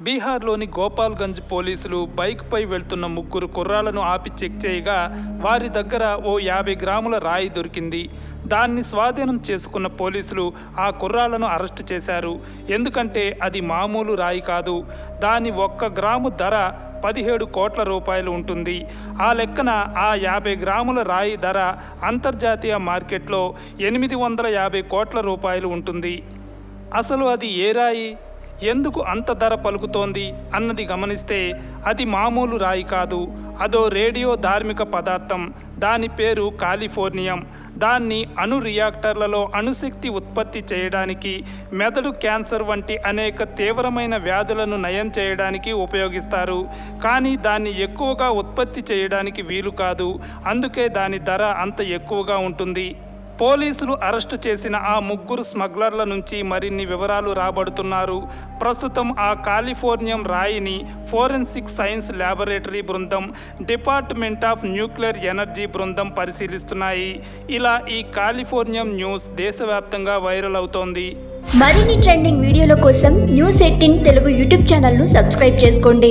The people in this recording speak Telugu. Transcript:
బీహార్లోని గోపాల్గంజ్ పోలీసులు బైక్పై వెళ్తున్న ముగ్గురు కుర్రాలను ఆపి చెక్ చేయగా వారి దగ్గర ఓ యాభై గ్రాముల రాయి దొరికింది. దాన్ని స్వాధీనం చేసుకున్న పోలీసులు ఆ కుర్రాలను అరెస్టు చేశారు. ఎందుకంటే అది మామూలు రాయి కాదు. దాని ఒక్క గ్రాము ధర పదిహేడు కోట్ల రూపాయలు ఉంటుంది. ఆ లెక్కన ఆ యాభై గ్రాముల రాయి ధర అంతర్జాతీయ మార్కెట్లో ఎనిమిది వందల యాభై కోట్ల రూపాయలు ఉంటుంది. అసలు అది ఏ రాయి? ఎందుకు అంత ధర పలుకుతోంది అన్నది గమనిస్తే అది మామూలు రాయి కాదు. అదో రేడియో ధార్మిక పదార్థం. దాని పేరు కాలిఫోర్నియం. దాన్ని అణు రియాక్టర్లలో అణుశక్తి ఉత్పత్తి చేయడానికి మెదడు క్యాన్సర్ వంటి అనేక తీవ్రమైన వ్యాధులను నయం చేయడానికి ఉపయోగిస్తారు. కానీ దాన్ని ఎక్కువగా ఉత్పత్తి చేయడానికి వీలు కాదు. అందుకే దాని ధర అంత ఎక్కువగా ఉంటుంది. పోలీసులు అరెస్టు చేసిన ఆ ముగ్గురు స్మగ్లర్ల నుంచి మరిన్ని వివరాలు రాబడుతున్నారు. ప్రస్తుతం ఆ కాలిఫోర్నియం రాయిని ఫోరెన్సిక్ సైన్స్ ల్యాబొరేటరీ బృందం డిపార్ట్మెంట్ ఆఫ్ న్యూక్లియర్ ఎనర్జీ బృందం పరిశీలిస్తున్నాయి. ఇలా ఈ కాలిఫోర్నియం న్యూస్ దేశవ్యాప్తంగా వైరల్ అవుతోంది. మరిన్ని ట్రెండింగ్ వీడియోల కోసం న్యూస్ ఎయిటీన్ తెలుగు యూట్యూబ్ ఛానల్ను సబ్స్క్రైబ్ చేసుకోండి.